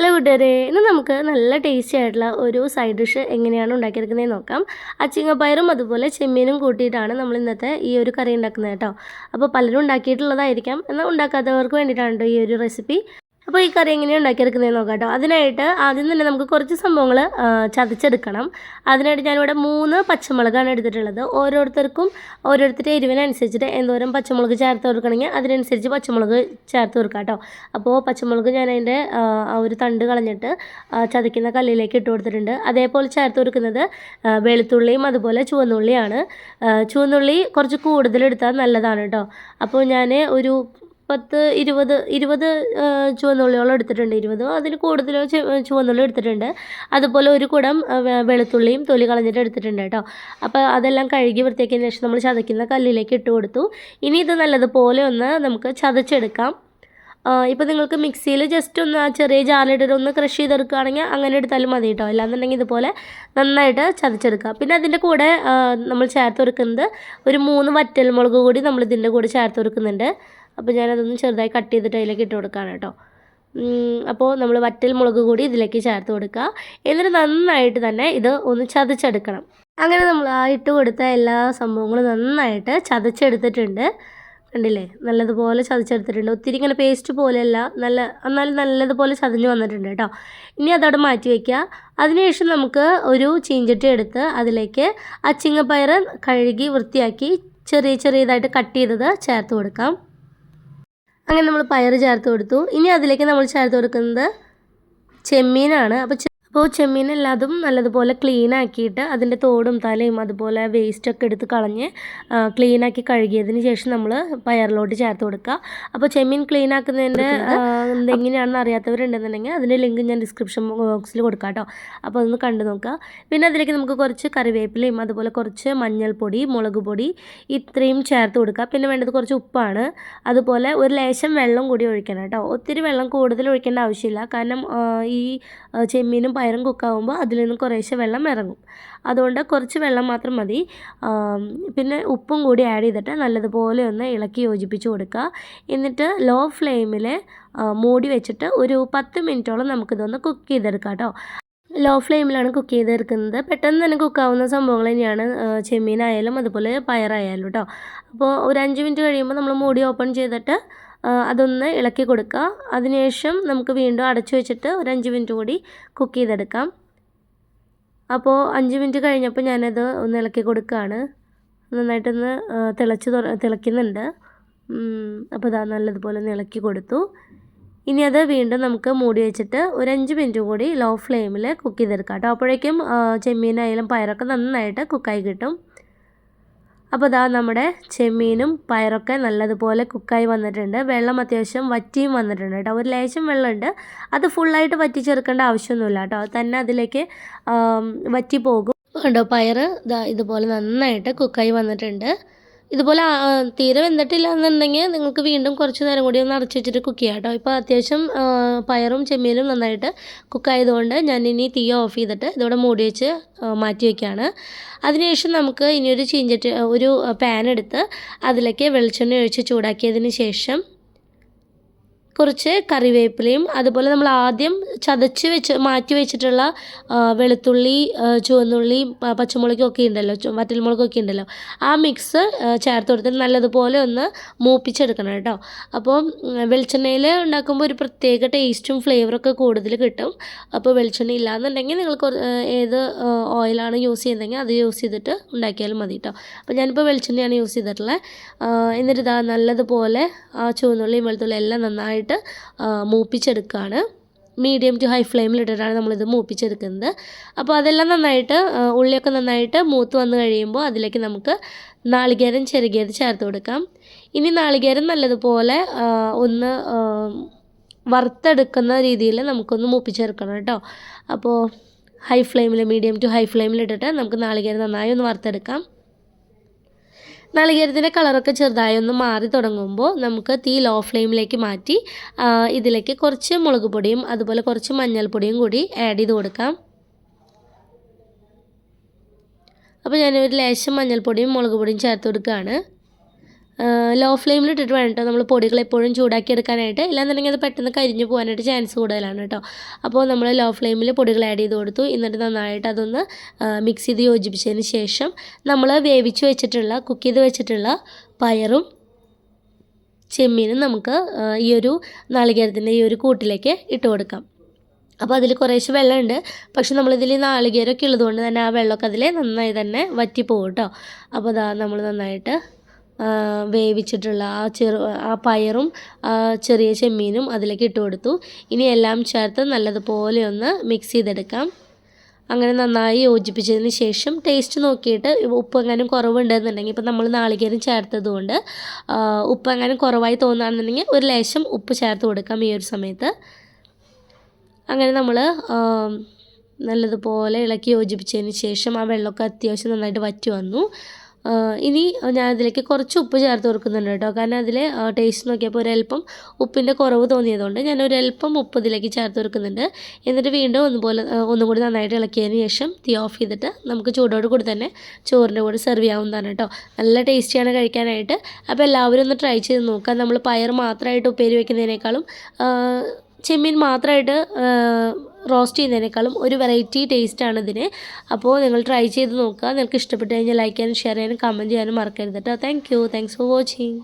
Hello കൂട്ടുകാരെ ഇന്ന് നമുക്ക് നല്ല ടേസ്റ്റി ആയിട്ടുള്ള ഒരു സൈഡ് ഡിഷ് എങ്ങനെയാണ് ഉണ്ടാക്കിയെടുക്കുന്നത് നോക്കാം. അച്ചിങ്ങപ്പയറും അതുപോലെ ചെമ്മീനും കൂട്ടിയിട്ടാണ് നമ്മൾ ഇന്നത്തെ ഈ ഒരു കറി ഉണ്ടാക്കുന്നത് കേട്ടോ. അപ്പോൾ പലരും ഉണ്ടാക്കിയിട്ടുള്ളതായിരിക്കാം. എന്നാൽ ഉണ്ടാക്കാത്തവർക്ക് വേണ്ടിയിട്ടാണ് ഈ ഒരു റെസിപ്പി അപ്പോൾ ഈ കറി എങ്ങനെയാണ് ഉണ്ടാക്കിയെടുക്കുന്നത് നോക്കാം കേട്ടോ. അതിനായിട്ട് ആദ്യം തന്നെ നമുക്ക് കുറച്ച് സംഭവങ്ങൾ ചതച്ചെടുക്കണം. അതിനായിട്ട് ഞാനിവിടെ മൂന്ന് പച്ചമുളകാണ് എടുത്തിട്ടുള്ളത്. ഓരോരുത്തർക്കും ഓരോരുത്തരുടെ എരിവിനനുസരിച്ചിട്ട് എന്തോരം പച്ചമുളക് ചേർത്ത് കൊടുക്കണമെങ്കിൽ അതിനനുസരിച്ച് പച്ചമുളക് ചേർത്ത് കൊടുക്കാം കേട്ടോ. അപ്പോൾ പച്ചമുളക് ഞാൻ അതിന്റെ ഒരു തണ്ട് കളഞ്ഞിട്ട് ചതയ്ക്കുന്ന കല്ലിലേക്ക് ഇട്ട് കൊടുത്തിട്ടുണ്ട്. അതേപോലെ ചേർത്ത് കൊടുക്കുന്നത് വെളുത്തുള്ളിയും അതുപോലെ ചുവന്നുള്ളിയാണ്. ചുവന്നുള്ളി കുറച്ച് കൂടുതൽ എടുത്താൽ നല്ലതാണ് കേട്ടോ. അപ്പോൾ ഞാൻ ഒരു പത്ത് ഇരുപത് ഇരുപത് ചുവന്നുള്ളിയോളം എടുത്തിട്ടുണ്ട്. ഇരുപതോ അതിൽ കൂടുതലോ ചുവന്നുള്ളി എടുത്തിട്ടുണ്ട്. അതുപോലെ ഒരു കുടം വെളുത്തുള്ളിയും തൊലി കളഞ്ഞിട്ട് എടുത്തിട്ടുണ്ട് കേട്ടോ. അപ്പോൾ അതെല്ലാം കഴുകി വൃത്തിയാക്കിയതിന് ശേഷം നമ്മൾ ചതയ്ക്കുന്ന കല്ലിലേക്ക് ഇട്ട് കൊടുത്തു. ഇനി ഇത് നല്ലതുപോലെ ഒന്ന് നമുക്ക് ചതച്ചെടുക്കാം. ഇപ്പോൾ നിങ്ങൾക്ക് മിക്സിയിൽ ജസ്റ്റ് ഒന്ന് ആ ചെറിയ ജാറിലിട്ടിട്ട് ഒന്ന് ക്രഷ് ചെയ്തെടുക്കുകയാണെങ്കിൽ അങ്ങനെ എടുത്താലും മതി കേട്ടോ. അല്ലാന്നുണ്ടെങ്കിൽ ഇതുപോലെ നന്നായിട്ട് ചതച്ചെടുക്കുക പിന്നെ അതിന്റെ കൂടെ നമ്മൾ ചേർത്ത് കൊടുക്കുന്നത് ഒരു മൂന്ന് വറ്റൽമുളക് കൂടി നമ്മൾ ഇതിന്റെ കൂടെ ചേർത്ത് കൊടുക്കുന്നുണ്ട്. അപ്പോൾ ഞാനതൊന്ന് ചെറുതായി കട്ട് ചെയ്തിട്ട് അതിലേക്ക് ഇട്ട് കൊടുക്കുകയാണ് കേട്ടോ. അപ്പോൾ നമ്മൾ വറ്റൽ മുളക് കൂടി ഇതിലേക്ക് ചേർത്ത് കൊടുക്കുക. എന്നിട്ട് നന്നായിട്ട് തന്നെ ഇത് ഒന്ന് ചതച്ചെടുക്കണം. അങ്ങനെ നമ്മൾ ആ ഇട്ട് കൊടുത്ത എല്ലാ സംഭവങ്ങളും നന്നായിട്ട് ചതച്ചെടുത്തിട്ടുണ്ട്. കണ്ടില്ലേ? നല്ലതുപോലെ ചതച്ചെടുത്തിട്ടുണ്ട്. ഒത്തിരി ഇങ്ങനെ പേസ്റ്റ് പോലെയല്ല നല്ല എന്നാലും നല്ലതുപോലെ ചതഞ്ഞ് വന്നിട്ടുണ്ട് കേട്ടോ. ഇനി അതവിടെ മാറ്റി വയ്ക്കുക. അതിനുശേഷം നമുക്ക് ഒരു ചീഞ്ചട്ടി എടുത്ത് അതിലേക്ക് അച്ചിങ്ങപ്പയർ കഴുകി വൃത്തിയാക്കി ചെറിയ ചെറിയതായിട്ട് കട്ട് ചെയ്തത് ചേർത്ത് കൊടുക്കാം. അങ്ങനെ നമ്മൾ പയർ ചേർത്ത് കൊടുത്തു. ഇനി അതിലേക്ക് നമ്മൾ ചേർത്ത് കൊടുക്കുന്നത് ചെമ്മീനാണ്. അപ്പോൾ അപ്പോൾ ചെമ്മീനെല്ലാതും നല്ലതുപോലെ ക്ലീൻ ആക്കിയിട്ട് അതിന്റെ തോടും തലയും അതുപോലെ വേസ്റ്റൊക്കെ എടുത്ത് കളഞ്ഞ് ക്ലീൻ ആക്കി കഴുകിയതിന് ശേഷം നമ്മൾ പയറിലോട്ട് ചേർത്ത് കൊടുക്കുക. അപ്പോൾ ചെമ്മീൻ ക്ലീൻ ആക്കുന്നതിന്റെ എന്തെങ്ങനെയാണെന്ന് അറിയാത്തവരുണ്ടെന്നുണ്ടെങ്കിൽ അതിന്റെ ലിങ്ക് ഞാൻ ഡിസ്ക്രിപ്ഷൻ ബോക്സിൽ കൊടുക്കാം കേട്ടോ. അപ്പോൾ അതൊന്ന് കണ്ടു നോക്കുക. പിന്നെ അതിലേക്ക് നമുക്ക് കുറച്ച് കറിവേപ്പിലയും അതുപോലെ കുറച്ച് മഞ്ഞൾപ്പൊടി മുളക് പൊടി ഇത്രയും ചേർത്ത് കൊടുക്കുക. പിന്നെ വേണ്ടത് കുറച്ച് ഉപ്പാണ്. അതുപോലെ ഒരു ലേശം വെള്ളം കൂടി ഒഴിക്കണം കേട്ടോ. ഒത്തിരി വെള്ളം കൂടുതൽ ഒഴിക്കേണ്ട ആവശ്യമില്ല. കാരണം ഈ ചെമ്മീനും പയറും കുക്കാവുമ്പോൾ അതിൽ നിന്ന് കുറേശ്ശെ വെള്ളം ഇറങ്ങും. അതുകൊണ്ട് കുറച്ച് വെള്ളം മാത്രം മതി. പിന്നെ ഉപ്പും കൂടി ആഡ് ചെയ്തിട്ട് നല്ലതുപോലെ ഒന്ന് ഇളക്കി യോജിപ്പിച്ച് കൊടുക്കുക. എന്നിട്ട് ലോ ഫ്ലെയിമിൽ മൂടി വെച്ചിട്ട് ഒരു പത്ത് മിനിറ്റോളം നമുക്കിതൊന്ന് കുക്ക് ചെയ്തെടുക്കാം കേട്ടോ. ലോ ഫ്ലെയിമിലാണ് കുക്ക് ചെയ്തെടുക്കുന്നത്. പെട്ടെന്ന് തന്നെ കുക്കാവുന്ന സംഭവങ്ങൾ തന്നെയാണ് ചെമ്മീനായാലും അതുപോലെ പയറായാലും കേട്ടോ. അപ്പോൾ ഒരു അഞ്ച് മിനിറ്റ് കഴിയുമ്പോൾ നമ്മൾ മൂടി ഓപ്പൺ ചെയ്തിട്ട് അതൊന്ന് ഇളക്കി കൊടുക്കുക. അതിനുശേഷം നമുക്ക് വീണ്ടും അടച്ചു വെച്ചിട്ട് ഒരു അഞ്ച് മിനിറ്റ് കൂടി കുക്ക് ചെയ്തെടുക്കാം. അപ്പോൾ അഞ്ച് മിനിറ്റ് കഴിഞ്ഞപ്പോൾ ഞാനത് ഒന്ന് ഇളക്കി കൊടുക്കുകയാണ്. നന്നായിട്ടൊന്ന് തിളച്ച് തിളയ്ക്കുന്നുണ്ട്. അപ്പോൾ ഇതാ നല്ലതുപോലെ ഒന്ന് ഇളക്കി കൊടുത്തു. ഇനി അത് വീണ്ടും നമുക്ക് മൂടി വെച്ചിട്ട് ഒരു അഞ്ച് മിനിറ്റ് കൂടി ലോ ഫ്ലെയിമിൽ കുക്ക് ചെയ്തെടുക്കാം കേട്ടോ. അപ്പോഴേക്കും ചെമ്മീനായാലും പയറൊക്കെ നന്നായിട്ട് കുക്കായി കിട്ടും. അപ്പോൾ ഇതാ നമ്മുടെ ചെമ്മീനും പയറൊക്കെ നല്ലതുപോലെ കുക്കായി വന്നിട്ടുണ്ട്. വെള്ളം അത്യാവശ്യം വറ്റിയും വന്നിട്ടുണ്ട് കേട്ടോ. ഒരു ലേശം വെള്ളമുണ്ട്. അത് ഫുള്ളായിട്ട് വറ്റിച്ചെടുക്കേണ്ട ആവശ്യമൊന്നുമില്ല കേട്ടോ. തന്നെ അതിലേക്ക് വറ്റി പോകും. കണ്ടോ പയർ ഇതാ ഇതുപോലെ നന്നായിട്ട് കുക്കായി വന്നിട്ടുണ്ട്. ഇതുപോലെ തീരെ വെന്തിട്ടില്ല എന്നുണ്ടെങ്കിൽ നിങ്ങൾക്ക് വീണ്ടും കുറച്ച് നേരം കൂടി ഒന്ന് അടച്ചു വെച്ചിട്ട് കുക്ക് ചെയ്യാം കേട്ടോ. ഇപ്പോൾ അത്യാവശ്യം പയറും ചെമ്മീനും നന്നായിട്ട് കുക്കായതുകൊണ്ട് ഞാൻ ഇനി തീ ഓഫ് ചെയ്തിട്ട് ഇതോടെ മൂടി വെച്ച് മാറ്റി വയ്ക്കുകയാണ് അതിനുശേഷം നമുക്ക് ഇനിയൊരു ചീഞ്ചട്ടി ഒരു പാൻ എടുത്ത് അതിലേക്ക് വെളിച്ചെണ്ണ ഒഴിച്ച് ചൂടാക്കിയതിന് ശേഷം കുറച്ച് കറിവേപ്പിലയും അതുപോലെ നമ്മൾ ആദ്യം ചതച്ച് വെച്ച് മാറ്റി വെച്ചിട്ടുള്ള വെളുത്തുള്ളി ചുവന്നുള്ളി പച്ചമുളകും ഒക്കെ ഉണ്ടല്ലോ വറ്റൽമുളകൊക്കെ ഉണ്ടല്ലോ ആ മിക്സ് ചേർത്ത് കൊടുത്തിട്ട് നല്ലതുപോലെ ഒന്ന് മൂപ്പിച്ചെടുക്കണം കേട്ടോ. അപ്പോൾ വെളിച്ചെണ്ണയിൽ ഉണ്ടാക്കുമ്പോൾ ഒരു പ്രത്യേക ടേസ്റ്റും ഫ്ലേവറൊക്കെ കൂടുതൽ കിട്ടും. അപ്പോൾ വെളിച്ചെണ്ണ ഇല്ലാന്നുണ്ടെങ്കിൽ നിങ്ങൾ ഏത് ഓയിലാണ് യൂസ് ചെയ്യുന്നതെങ്കിൽ അത് യൂസ് ചെയ്തിട്ട് ഉണ്ടാക്കിയാലും മതി കേട്ടോ. അപ്പോൾ ഞാനിപ്പോൾ വെളിച്ചെണ്ണയാണ് യൂസ് ചെയ്തിട്ടുള്ളത്. എന്നിട്ട് ഇതാ നല്ലതുപോലെ ആ ചുവന്നുള്ളിയും വെളുത്തുള്ളി എല്ലാം നന്നായിട്ട് ആ, മൂപ്പിച്ചെടുക്കുകയാണ് മീഡിയം ടു ഹൈ ഫ്ലെയിമിലിട്ടിട്ടാണ് നമ്മളിത് മൂപ്പിച്ചെടുക്കുന്നത്. അപ്പോൾ അതെല്ലാം നന്നായിട്ട് ഉള്ളിയൊക്കെ നന്നായിട്ട് മൂത്ത് വന്നു കഴിയുമ്പോൾ അതിലേക്ക് നമുക്ക് നാളികേരം ചെറുകിയത് ചേർത്ത് കൊടുക്കാം. ഇനി നാളികേരം നല്ലതുപോലെ ഒന്ന് വറുത്തെടുക്കുന്ന രീതിയിൽ നമുക്കൊന്ന് മൂപ്പിച്ചെടുക്കണം കേട്ടോ. അപ്പോൾ ഹൈ ഫ്ലെയിമിൽ മീഡിയം ടു ഹൈ ഫ്ലെയിമിലിട്ടിട്ട് നമുക്ക് നാളികേരം നന്നായി ഒന്ന് വറുത്തെടുക്കാം. നാളികേരത്തിന്റെ കളറൊക്കെ ചെറുതായി ഒന്ന് മാറി തുടങ്ങുമ്പോൾ നമുക്ക് തീ ലോ ഫ്ലെയിമിലേക്ക് മാറ്റി ഇതിലേക്ക് കുറച്ച് മുളക് പൊടിയും അതുപോലെ കുറച്ച് മഞ്ഞൾപ്പൊടിയും കൂടി ആഡ് ചെയ്ത് കൊടുക്കാം. അപ്പോൾ ഞാനൊരു ലേശം മഞ്ഞൾപ്പൊടിയും മുളക് പൊടിയും ചേർത്ത് കൊടുക്കുകയാണ്. ലോ ഫ്ലെയിമിൽ ഇട്ടിട്ട് വേണം കേട്ടോ. നമ്മൾ പൊടികൾ എപ്പോഴും ചൂടാക്കി എടുക്കാനായിട്ട് ഇല്ലാന്നുണ്ടെങ്കിൽ അത് പെട്ടെന്ന് കരിഞ്ഞു പോകാനായിട്ട് ചാൻസ് കൂടുതലാണ് കേട്ടോ. അപ്പോൾ നമ്മൾ ലോ ഫ്ലെയിമിൽ പൊടികൾ ആഡ് ചെയ്ത് കൊടുത്തു. എന്നിട്ട് നന്നായിട്ട് അതൊന്ന് മിക്സ് ചെയ്ത് യോജിപ്പിച്ചതിന് ശേഷം നമ്മൾ വേവിച്ച് വെച്ചിട്ടുള്ള കുക്ക് ചെയ്ത് വെച്ചിട്ടുള്ള പയറും ചെമ്മീനും നമുക്ക് ഈ ഒരു നാളികേരത്തിന്റെ ഈ ഒരു കൂട്ടിലേക്ക് ഇട്ട് കൊടുക്കാം. അപ്പോൾ അതിൽ കുറേശ്ശെ വെള്ളമുണ്ട്. പക്ഷെ നമ്മളിതിൽ നാളികേരമൊക്കെ ഉള്ളതുകൊണ്ട് തന്നെ ആ വെള്ളമൊക്കെ അതിൽ നന്നായി തന്നെ വറ്റി പോകും കേട്ടോ. അപ്പോൾ അതാ നമ്മൾ നന്നായിട്ട് വേവിച്ചിട്ടുള്ള ആ ചെറു ആ പയറും ചെറിയ ചെമ്മീനും അതിലേക്ക് ഇട്ട് കൊടുത്തു. ഇനി എല്ലാം ചേർത്ത് നല്ലതുപോലെ ഒന്ന് മിക്സ് ചെയ്തെടുക്കാം. അങ്ങനെ നന്നായി യോജിപ്പിച്ചതിന് ശേഷം ടേസ്റ്റ് നോക്കിയിട്ട് ഉപ്പ് എങ്ങാനും കുറവുണ്ടെന്നുണ്ടെങ്കിൽ ഇപ്പം നമ്മൾ നാളികേരം ചേർത്തത് കൊണ്ട് ആ, ഉപ്പ് എങ്ങാനും കുറവായി തോന്നുകയാണെന്നുണ്ടെങ്കിൽ ഒരു ലേശം ഉപ്പ് ചേർത്ത് കൊടുക്കാം ഈ ഒരു സമയത്ത്. അങ്ങനെ നമ്മൾ നല്ലതുപോലെ ഇളക്കി യോജിപ്പിച്ചതിന് ശേഷം ആ വെള്ളമൊക്കെ അത്യാവശ്യം നന്നായിട്ട് വറ്റി വന്നു. ഇനി ഞാൻ അതിലേക്ക് കുറച്ച് ഉപ്പ് ചേർത്ത് കൊടുക്കുന്നുണ്ട് കേട്ടോ. കാരണം അതിൽ ടേസ്റ്റ് നോക്കിയപ്പോൾ ഒരല്പം ഉപ്പിന്റെ കുറവ് തോന്നിയതുകൊണ്ട് ഞാൻ ഒരല്പം ഉപ്പ് ഇതിലേക്ക് ചേർത്ത് കൊടുക്കുന്നുണ്ട്. എന്നിട്ട് വീണ്ടും ഒന്നുപോലെ ഒന്നും കൂടി നന്നായിട്ട് ഇളക്കിയതിന് ശേഷം തീ ഓഫ് ചെയ്തിട്ട് നമുക്ക് ചൂടോട് കൂടി തന്നെ ചോറിന്റെ കൂടെ സെർവ് ചെയ്യാവുന്നതാണ് കേട്ടോ. നല്ല ടേസ്റ്റിയാണ് കഴിക്കാനായിട്ട്. അപ്പോൾ എല്ലാവരും ഒന്ന് ട്രൈ ചെയ്ത് നോക്കാം. നമ്മൾ പയർ മാത്രമായിട്ട് ഉപ്പേരി വെക്കുന്നതിനേക്കാളും ചെമ്മീൻ മാത്രമായിട്ട് റോസ്റ്റ് ചെയ്യുന്നതിനേക്കാളും ഒരു വെറൈറ്റി ടേസ്റ്റാണ് ഇതിന്. അപ്പോൾ നിങ്ങൾ ട്രൈ ചെയ്ത് നോക്കുക. നിങ്ങൾക്ക് ഇഷ്ടപ്പെട്ട് കഴിഞ്ഞാൽ ലൈക്ക് ചെയ്യാനും ഷെയർ ചെയ്യാനും കമന്റ് ചെയ്യാനും മറക്കരുത് കേട്ടോ thank you thanks for watching